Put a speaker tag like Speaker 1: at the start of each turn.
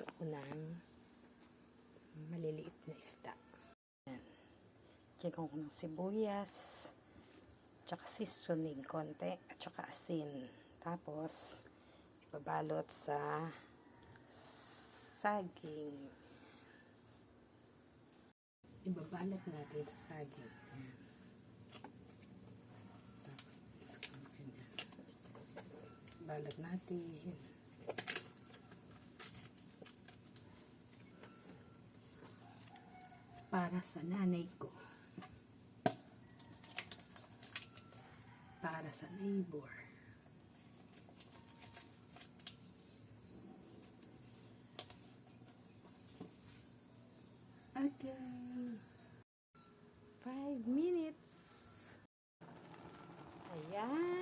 Speaker 1: Magluluto ako ng maliliit na isda. Yan. Ko ng sibuyas, tsaka seasoning konti, at tsaka asin. Tapos, ibabalot sa saging. Ibabalot natin sa saging. Tapos, isa pang ganyan. Balot natin. para sa nanay ko. Para sa neighbor. Okay. Five minutes. Ayan.